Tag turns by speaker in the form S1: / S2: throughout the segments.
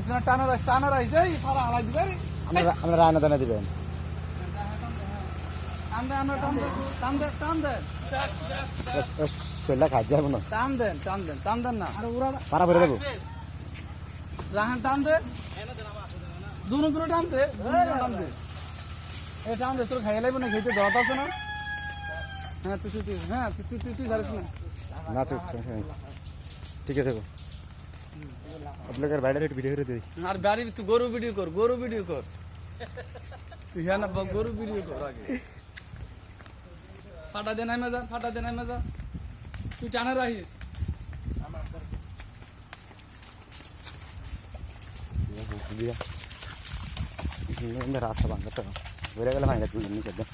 S1: একজনের হালাই দিবে
S2: আপনারা আনা দানা দিবেন।
S1: আমরা টান দেন টান দেন টান দেন
S2: খাই যাব না।
S1: টান দেন টান দেন টান দেন না। আরে ওরা
S2: পারা ভরে দেবো।
S1: রাহান টান দে। দুনো দুনো টান দে দুনো টান দে। এ টান দে তোর খাইয়ে লাগবে না খেতে দরদ আছে না? হ্যাঁ তুই তুই তুই হ্যাঁ তুই তুই তুই তুই জানিস না।
S2: না চুপ চুপ, হ্যাঁ। ঠিক আছে গো আপনাদের বাইরে একটু ভিডিও করে দিই
S1: আর বাড়ি তুই গরু ভিডিও কর গরু ভিডিও কর তুই হ্যাঁ না ব- গরু ভিডিও কর আগে ফাটা দে নাই মজা ফাটা দে নাই মজা তুই টানে রাখিস
S2: দিয়া রাস্তা ভাঙা তো বেড়ে গেলে ভাঙা তুই নিচে দে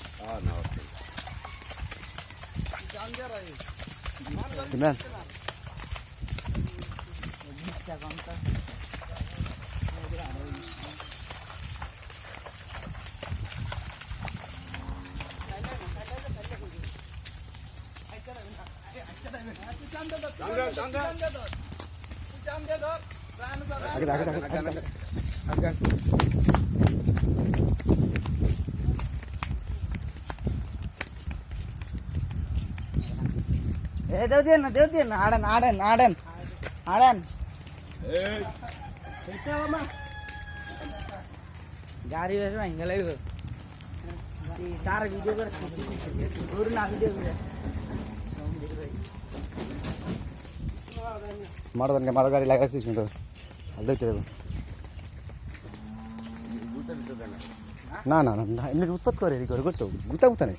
S1: টান দিয়ে রাখিস এ দেও দিয়ে না দেও দিয়ে না আড়েন আড়েন আড়েন আড়েন গাড়ি বেশ ভাঙ্গা লাগবে তার ভিডিও করে ঘুর না ভিডিও করে
S2: মারো দানকে মারো গাড়ি লাগাচ্ছিস কিন্তু। দেখতে দেবো। না না না এমনি উৎপাত করে এদিকে করে, করতো গুতা গুতা নেই।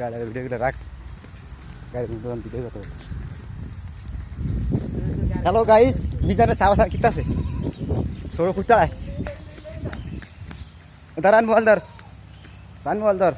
S2: গাড়ির ভিডিওগুলো রাখ গাড়ির ভিডিও হ্যালো গাইস মিজানে চাওয়া চা কিতা আছে সরো খুঁজতে দাঁড়ান মোবাইল ধর মোবাইল ধর